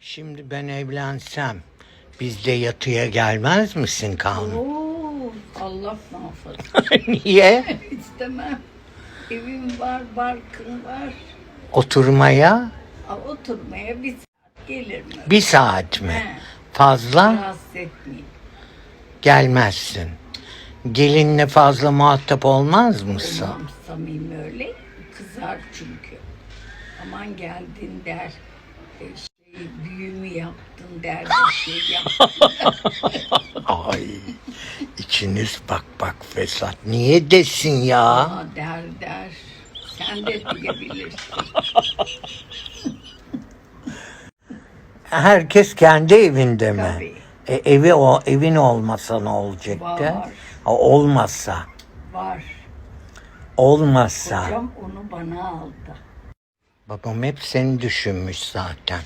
Şimdi ben evlensem bizde yatıya gelmez misin Kanun? Oo, Allah muhafaza. Niye? İstemem. Evim var, barkım var. Oturmaya Aa, Oturmaya bir saat gelir mi? bir saat mi? He. Fazla Rahatsız etmeyin. gelmezsin. Gelinle fazla muhatap olmaz mısın? Olmam samimi öyle. Kızar çünkü. Aman geldin der. E, şey, büyümü yaptın der. Bir şey yaptın. Ay içiniz bak bak fesat. Niye desin ya? Aa, der der. Sen de diyebilirsin. Herkes kendi evinde mi? Tabii. E, evi o evin olmasa ne olacaktı? Var. Ha, olmasa. Var. Olmasa. Hocam onu bana aldı. Babam hep seni düşünmüş zaten.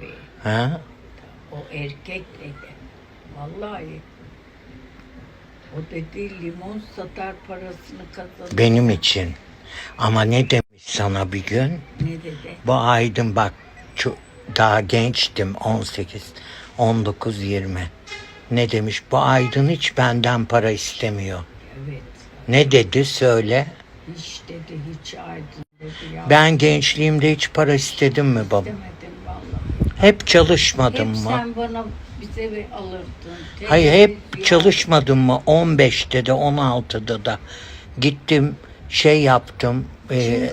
Tabii. Ha? O erkek dedi. Vallahi. O dedi limon satar parasını kazanır. Benim için. Ama ne demiş sana bir gün? Ne dedi? Bu aydın bak ço- daha gençtim 18, 19, 20. Ne demiş? Bu aydın hiç benden para istemiyor. Evet. Ne dedi söyle. Hiç dedi hiç aydın dedi ya. Ben gençliğimde hiç para istedim mi baba? Vallahi. Hep çalışmadım Hep mı? sen bana bize bir alırdın. Hayır hep Televizyon. çalışmadım mı? 15'te de 16'da da gittim şey yaptım. e,